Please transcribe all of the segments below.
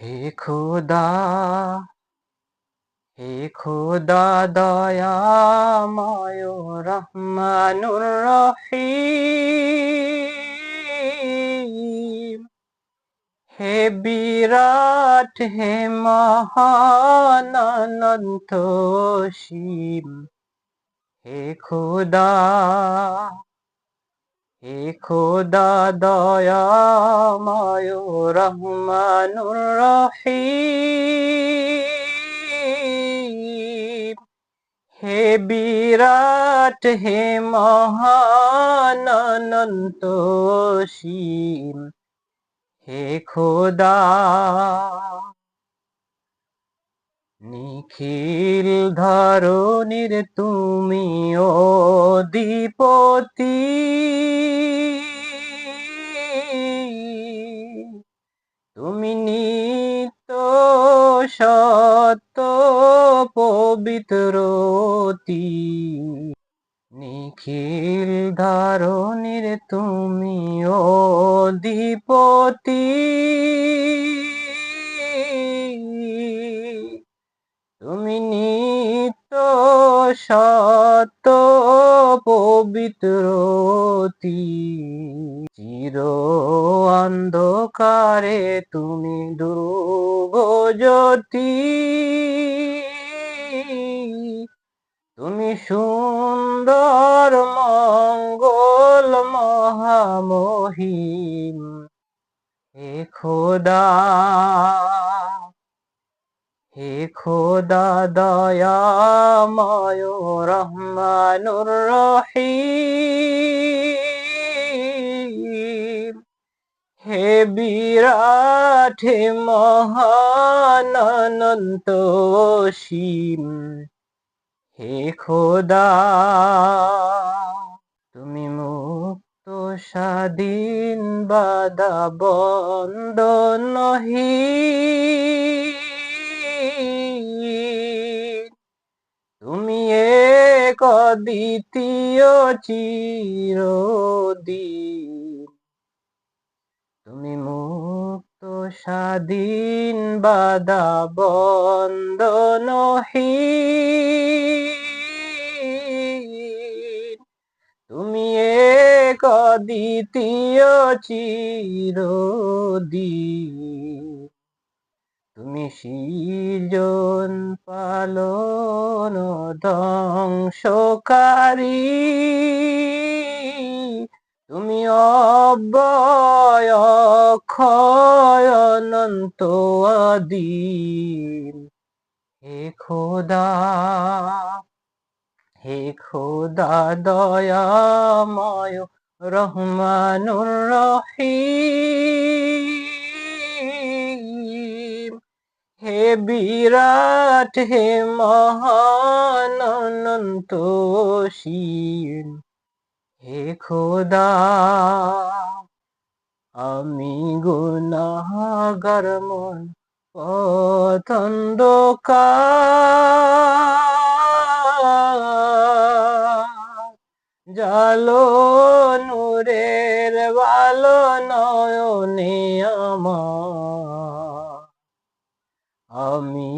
হে খোদা হে খোদা দয়াময় রহমানুর রহিম। হে বিরাট হে মহান সীম হে খোদা হে খোদা দয়াময় রহমানুর রহিম। হে বিরাট, হে মহান হে খোদা নিখিল ধরণীর তুমি অধিপতি। তুমি নিত্য সত্য পবিত্রতি নিখিল ধারণীর তুমি অধিপতি। তুমি নিত্য সত্য পবিত্রতি চির অন্ধকারে তুমি দুর্গজ্যোতি তুমি সুন্দর মঙ্গল মহামহিম হে খোদা হে খোদা দয়াময় রহমানুর রহিম। হে বিরাট, হে মহান, অনন্ত সীম হে খোদা, তুমি মুক্ত, স্বাধীন বাদা বন্ধ নহি তুমি এক দ্বিতীয় চিরদিন। তুমি মুক্ত স্বাধীন বাদা বন্ধ নহি তুমি এক দ্বিতীয় চিরদিন। তুমি সৃজন পালন ধ্বংসকারী। অব্যয় ক্ষয় অনন্ত আদিম। হে খোদা হে খোদা, দয়াময় রহমানুর রহিম। হে বিরাট, হে মহান, অনন্ত হে খোদা আমি গুনাহগার মন জালো নূরের ভালো নয়নে আমার। আমি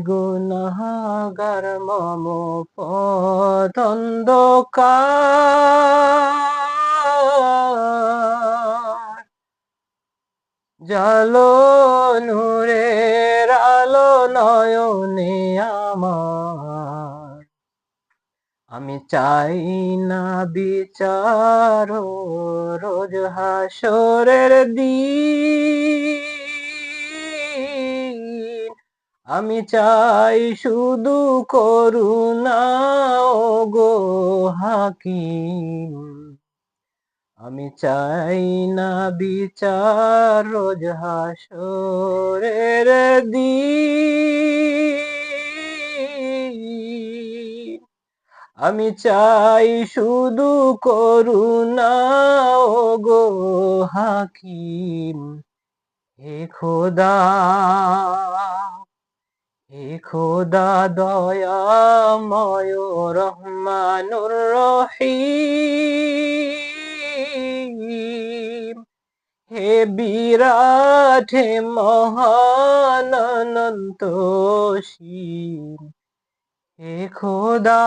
গুনাহগার মম পতন্দকার জালো নূরের আলো নয়নে আমার। আমি চাই না বিচার রোজ হাসরের দিন। আমি চাই শুধু করুণা গো হাকিম। আমি চাই না বিচার, রোজ হাসরের দিন। আমি চাই শুধু করুণা গো হাকিম। হে খোদা। হে খোদা দয়াময় রহমানুর রহিম। হে বিরাট হে মহান হে খোদা